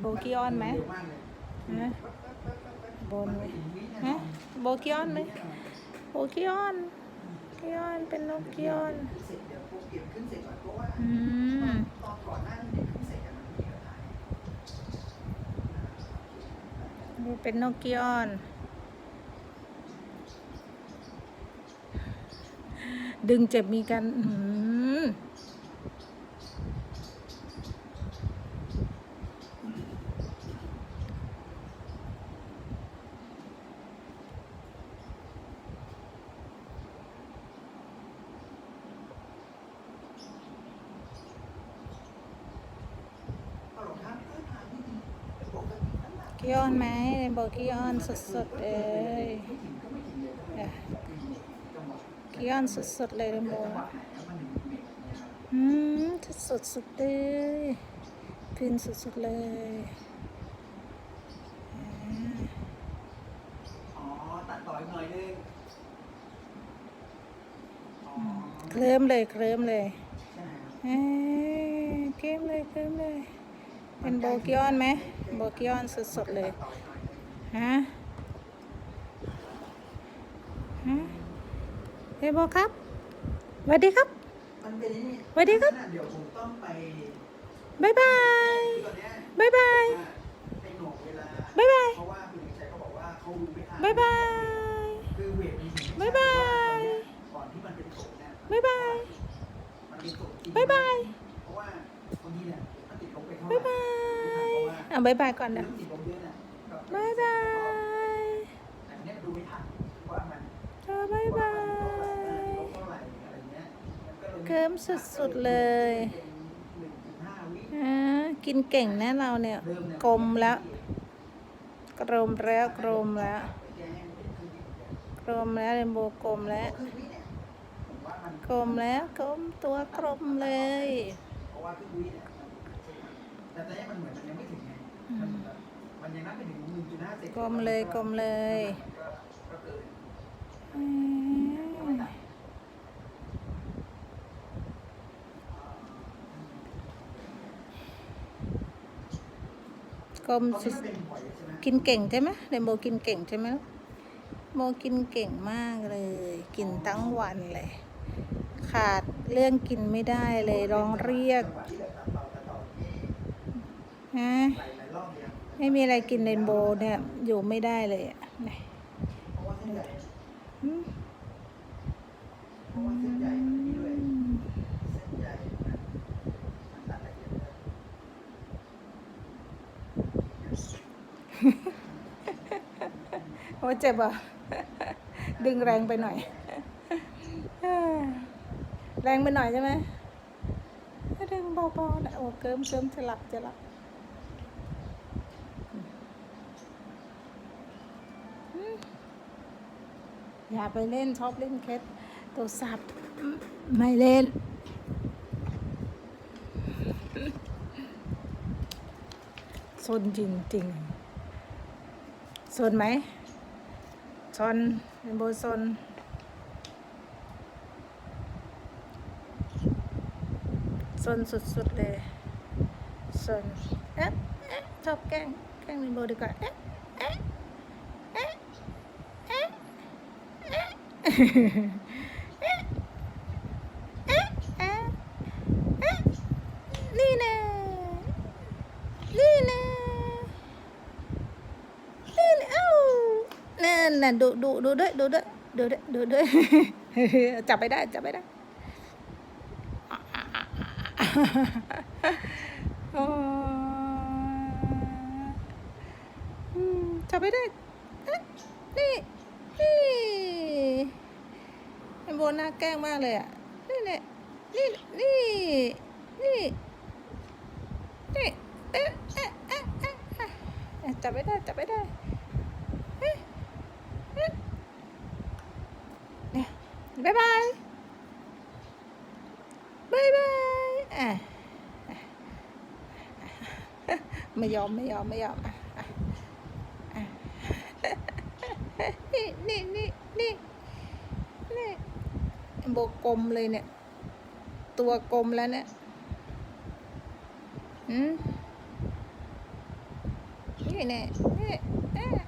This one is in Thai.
โบกี้ออนไหมบนฮะโบกี้ออนไหมโบกี้ออนกี้ออนเป็นนกกี้ออนอืมนี่เป็นนกกี้ออนดึงเจ็บมีกันอืม ย้อนไหมเบอกี้อ้อนสดๆเอ้ยขี้อ้อนสดๆเลยเรมโบอืมทสดสุดเลยพินสดๆเลยตัดต่อยหน่อยนึงเคลิ้มเลยเคลิ้มเลยเอ้เคลิ้มเลยเคลิ้มเลย เป็นโบกิออนไหมโบกิออนสดๆเลยฮะฮะเฮ้ยโบครับสวัสดีครับมันเป็นนี่สวัสดีครับ เดี๋ยวผมต้องไปบายบายตอนเนี้ยบ๊ายบายไปหน่วงเวลาบายบายเพราะว่าคุณชัยเขาบอกว่าเขารู้ไม่ทันบายบายคือเวทมีถึงบายบายก่อนที่มันเป็นศพเนี่ยบายบายมันเป็นศพบายบายเพราะว่าบางทีเนี่ย อะบายบายก่อนนะบายบายเธอบายบายเกิมสุดๆเลยอ่ากินเก่งนะเราเนี่ย กลมแล้ว กลมแล้วกลมแล้วกลมแล้วเรนโบกลมแล้วกลมแล้วกลมตัวกลมเลยแต่ตอนนี้มันเหมือนยังไม่ถึง มันยังนับไปถึงหนึ่งจุดห้าเซนกลมเลยกลมเลยกินอืมกลมสุดมันเกินเก่งใช่ไหมเรนโบว์กินเก่งใช่ไหมลูกโมกินเก่งมากเลย กินทั้งวันเลย ขาดเรื่องกินไม่ได้เลยร้องเรียก ฮะไม่มีอะไรกินเรนโบว์เนี่ย อยู่ไม่ได้เลยอะโอ้เจ็บอะ ดึงแรงไปหน่อย แรงไปหน่อยใช่ไหมดึงเบาๆนะโอ้เกิมเกิมจะหลับจะหลับ อย่าไปเล่นชอบเล่นเคสโทรศัพท์ไม่เล่นซนจริงๆซนไหมซนเป็นโบซนซนสุดๆเลยซนเอ๊ะเอ๊ะชอบแกล้งแกล้งเป็นโบดีกว่าเอ๊ะเอ๊ะเอ๊ะเอ๊ะเอ๊ะเอ๊ะเอ๊ะเอ๊ะเอ๊ะนี่แน่นี่นะนี่นะเอ้านั่นน่ะดูดูดูด้วยดูด้วยดูด้วยดูด้วยจับไปได้จับไปได้โอ้อืมจับไปได้เอ๊ะนี่นี่ ไอโบน่าแกล้งมากเลยอะ นี่เนี่ยนี่นี่นี่นี่เอ๊ะเอ๊ะเอ๊ะเอ๊ะเอ๊ะเอ๊ะจับไม่ได้จับไม่ได้เอ๊ะเอ๊ะเนี่ยบายบายบายบายอะไม่ยอมไม่ยอมไม่ยอมอะอะอะนี่นี่นี่นี่ โบกลมเลยเนี่ย ตัวกลมแล้วเนี่ยอืมนี่เน่นี่ย